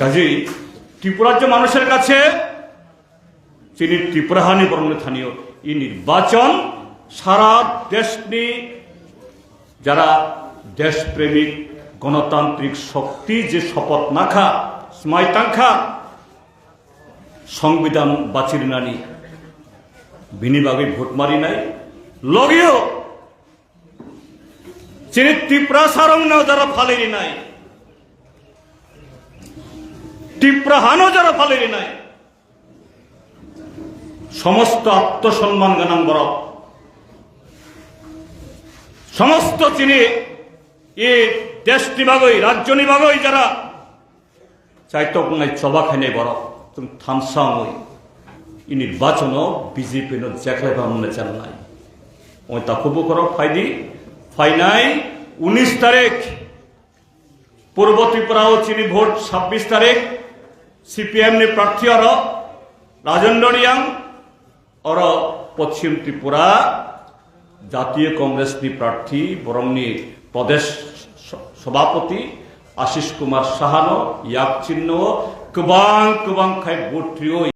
কাজেই ত্রিপুরাজ্য মানুষের কাছে তিনি ত্রিপুরাহানি বরং স্থানীয় এই নির্বাচন সারা দেশ যারা দেশপ্রেমিক, গণতান্ত্রিক শক্তি যে শপথ নাখা স্মাইতাঙ্খা সংবিধান বাচির নানি, বিনিবাগে ভোট মারি নাই, লগেও চিনি ত্রিপুরা সারং যারা ফালেরি নাই। ত্রিপুরা হানো যারা ফালেরি নাই, সমস্ত আত্মসম্মান গানাম বড় সমস্ত চিনি এ দেশ নিবাগই রাজ্য নিবাগই যারা চাইতো নাই চবা খাইনাই বড়, তুমি থামসামই ই নির্বাচন বিজেপি নো জেখলে ভাবনে চাল নাই। ওই তাকুবো কর, ফাইদি। ফাইনাই উনিশ তারিখ, পূর্ব ত্রিপুরা ও চিনি ভোট ছাব্বিশ তারিখ। সিপিএম প্রার্থী অর রিয়াং অর পশ্চিম ত্রিপুরা জাতীয় কংগ্রেস নি প্রার্থী বরংনি প্রদেশ সভাপতি আশিস কুমার সাহানো ইয়াক চিহ্ন কুবাং কুবাং খাই ভোট থ্রিও